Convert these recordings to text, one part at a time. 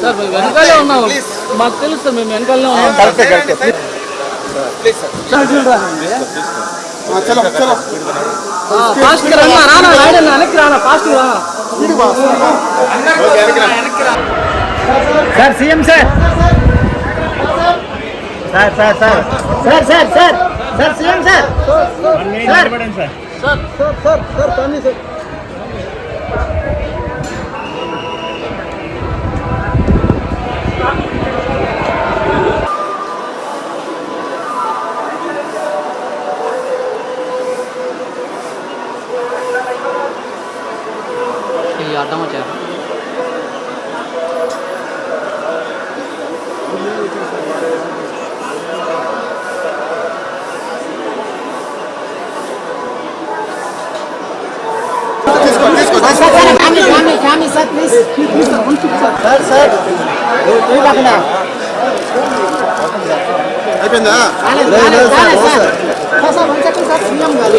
Sir మేము వెనకాలే ఉన్నాం మాకు తెలుసు సార్ మేము వెనకాలనే ఉన్నాం చలో చలో ఫాస్ట్ రానా రానా రాయడం వెనక్కి రానా ఫాస్ట్ రా sir CM sir sir sir sir sir sir sir sir CM sir sir sir sir sir sir కొద్దిగా అడ్డం వచ్చారు అయిపోయిందా sir sir. Sir sir sir sir CM గారు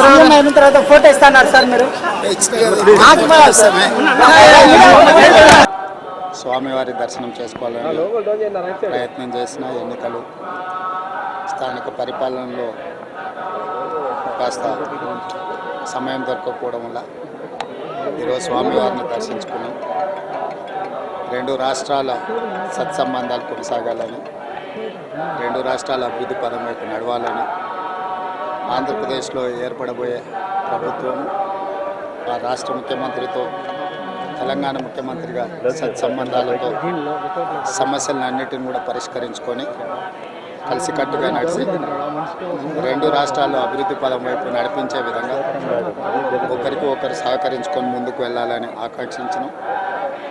సీఎం అయిన తర్వాత ఫోటో ఇస్తాన్నారు సార్ మీరు స్వామివారి దర్శనం చేసుకోవాలని ప్రయత్నం చేసిన ఎన్నికలు స్థానిక పరిపాలనలో కాస్త సమయం దొరకకపోవడం వల్ల ఈరోజు స్వామివారిని దర్శించుకున్నాం. రెండు రాష్ట్రాల సత్సంబంధాలు కొనసాగాలని రెండు రాష్ట్రాల అభివృద్ధి పదం వైపు నడవాలని ఆంధ్రప్రదేశ్లో ఏర్పడబోయే ప్రభుత్వం ఆ రాష్ట్ర ముఖ్యమంత్రితో తెలంగాణ ముఖ్యమంత్రిగా సత్సంబంధాలతో సమస్యలన్నిటిని కూడా పరిష్కరించుకొని కలిసికట్టుగా నడిచి రెండు రాష్ట్రాలు అభివృద్ధి పదం వైపు నడిపించే విధంగా ఒకరికి ఒకరు సహకరించుకొని ముందుకు వెళ్ళాలని ఆకాంక్షించను.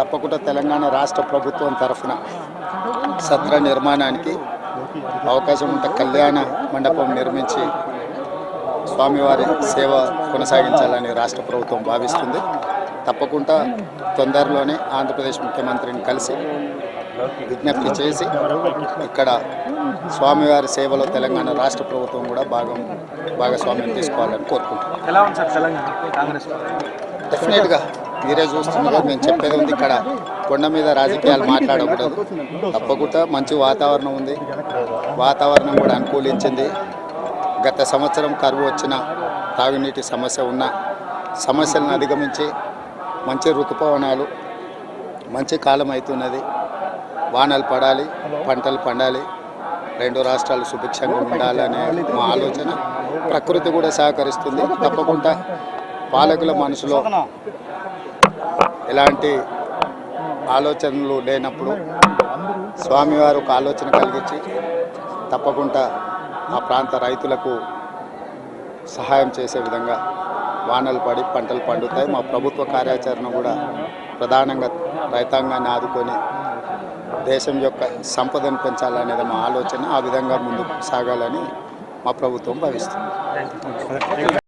తప్పకుండా తెలంగాణ రాష్ట్ర ప్రభుత్వం తరఫున సత్ర నిర్మాణానికి అవకాశం ఉంటే కళ్యాణ మండపం నిర్మించి స్వామివారి సేవ కొనసాగించాలని రాష్ట్ర ప్రభుత్వం భావిస్తుంది. తప్పకుండా తొందరలోనే ఆంధ్రప్రదేశ్ ముఖ్యమంత్రిని కలిసి విజ్ఞప్తి చేసి ఇక్కడ స్వామివారి సేవలో తెలంగాణ రాష్ట్ర ప్రభుత్వం కూడా భాగం భాగస్వామ్యం తీసుకోవాలని కాంగ్రెస్ డెఫినెట్గా మీరే చూస్తున్నారు నేను చెప్పేది ఉంది ఇక్కడ. కొండ మీద రాజకీయాలు మాట్లాడకూడదు. తప్పకుండా మంచి వాతావరణం ఉంది. వాతావరణం కూడా అనుకూలించింది. గత సంవత్సరం కరువు వచ్చిన తాగునీటి సమస్య ఉన్న సమస్యలను అధిగమించి మంచి ఋతుపవనాలు మంచి కాలం అవుతున్నది. వానలు పడాలి పంటలు పండాలి. రెండు రాష్ట్రాలు సుభిక్షంగా ఉండాలనే మా ఆలోచన. ప్రకృతి కూడా సహకరిస్తుంది. తప్పకుండా పాలకుల మనసులో ఎలాంటి ఆలోచనలు లేనప్పుడు స్వామివారు ఒక ఆలోచన కలిగించి తప్పకుండా ఆ ప్రాంత రైతులకు సహాయం చేసే విధంగా వానలు పడి పంటలు పండుతాయి. మా ప్రభుత్వ కార్యాచరణ కూడా ప్రధానంగా రైతాంగాన్ని ఆదుకొని దేశం యొక్క సంపదను పెంచాలనేది మా ఆలోచన. ఆ విధంగా ముందుకు సాగాలని మా ప్రభుత్వం భావిస్తుంది.